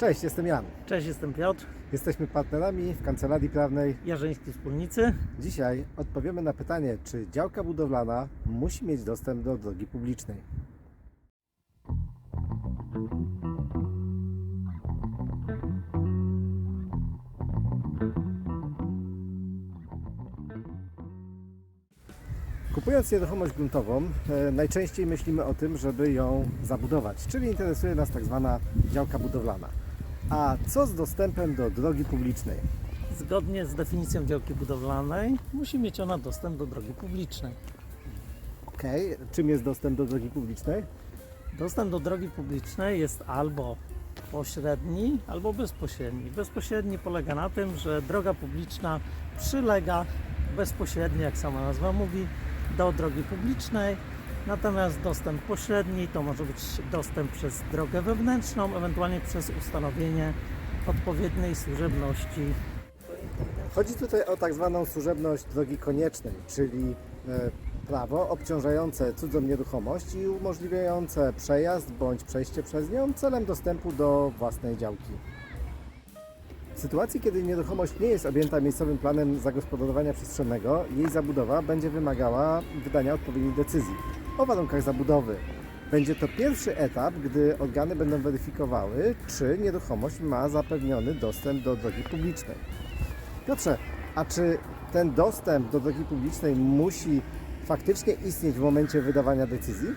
Cześć, jestem Jan. Cześć, jestem Piotr, Jesteśmy partnerami w kancelarii prawnej. Jarzyński Wspólnicy. Dzisiaj odpowiemy na pytanie, czy działka budowlana musi mieć dostęp do drogi publicznej. Kupując nieruchomość gruntową, e, najczęściej myślimy o tym, żeby ją zabudować, czyli interesuje nas tak zwana działka budowlana. A co z dostępem do drogi publicznej? Zgodnie z definicją działki budowlanej musi mieć ona dostęp do drogi publicznej. Okej, czym jest dostęp do drogi publicznej? Dostęp do drogi publicznej jest albo pośredni, albo bezpośredni. Bezpośredni polega na tym, że droga publiczna przylega bezpośrednio, jak sama nazwa mówi, do drogi publicznej. Natomiast dostęp pośredni to może być dostęp przez drogę wewnętrzną, ewentualnie przez ustanowienie odpowiedniej służebności Chodzi tutaj o tak zwaną służebność drogi koniecznej, czyli e, prawo obciążające cudzą nieruchomość i umożliwiające przejazd bądź przejście przez nią celem dostępu do własnej działki. W sytuacji, kiedy nieruchomość nie jest objęta miejscowym planem zagospodarowania przestrzennego, jej zabudowa będzie wymagała wydania odpowiedniej decyzji o warunkach zabudowy. Będzie to pierwszy etap, gdy organy będą weryfikowały, czy nieruchomość ma zapewniony dostęp do drogi publicznej. Piotrze, a czy ten dostęp do drogi publicznej musi faktycznie istnieć w momencie wydawania decyzji?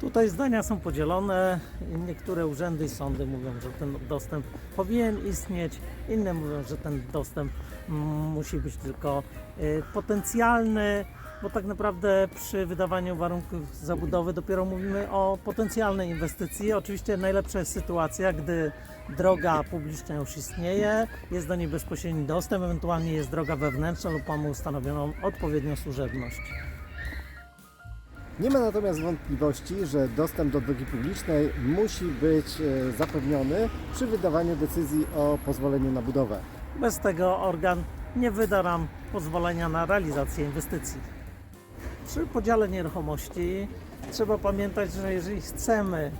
Tutaj zdania są podzielone. Niektóre urzędy i sądy mówią, że ten dostęp powinien istnieć, inne mówią, że ten dostęp mm, musi być tylko y, potencjalny, bo tak naprawdę przy wydawaniu warunków zabudowy dopiero mówimy o potencjalnej inwestycji. Oczywiście najlepsza jest sytuacja, gdy droga publiczna już istnieje, jest do niej bezpośredni dostęp, ewentualnie jest droga wewnętrzna lub mamy ustanowioną odpowiednią służebność. Nie ma natomiast wątpliwości, że dostęp do drogi publicznej musi być e, zapewniony przy wydawaniu decyzji o pozwoleniu na budowę. Bez tego organ nie wyda nam pozwolenia na realizację inwestycji. Przy podziale nieruchomości trzeba pamiętać, że jeżeli chcemy,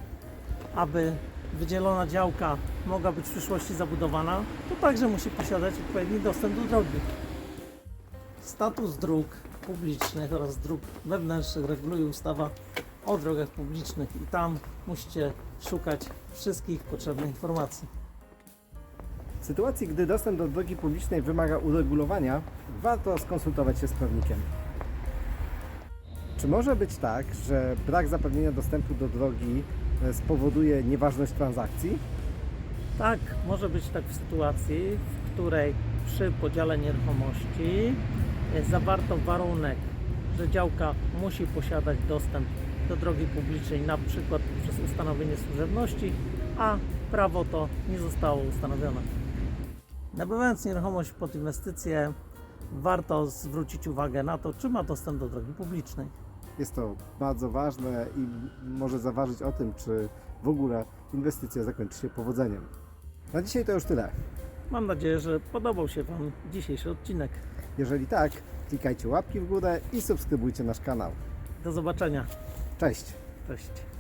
aby wydzielona działka mogła być w przyszłości zabudowana, to także musi posiadać odpowiedni dostęp do drogi. Status dróg publicznych oraz dróg wewnętrznych reguluje ustawa o drogach publicznych i tam musicie szukać wszystkich potrzebnych informacji. W sytuacji, gdy dostęp do drogi publicznej wymaga uregulowania, warto skonsultować się z prawnikiem. Czy może być tak, że brak zapewnienia dostępu do drogi e, spowoduje nieważność transakcji? Tak, może być tak w sytuacji, w której przy podziale nieruchomości e, zawarto warunek, że działka musi posiadać dostęp do drogi publicznej, na przykład przez ustanowienie służebności, a prawo to nie zostało ustanowione. Nabywając nieruchomość pod inwestycję, warto zwrócić uwagę na to, czy ma dostęp do drogi publicznej. Jest to bardzo ważne i może zaważyć o tym, czy w ogóle inwestycja zakończy się powodzeniem. Na dzisiaj to już tyle. Mam nadzieję, że podobał się Wam dzisiejszy odcinek. Jeżeli tak, klikajcie łapki w górę i subskrybujcie nasz kanał. Do zobaczenia. Cześć! Cześć.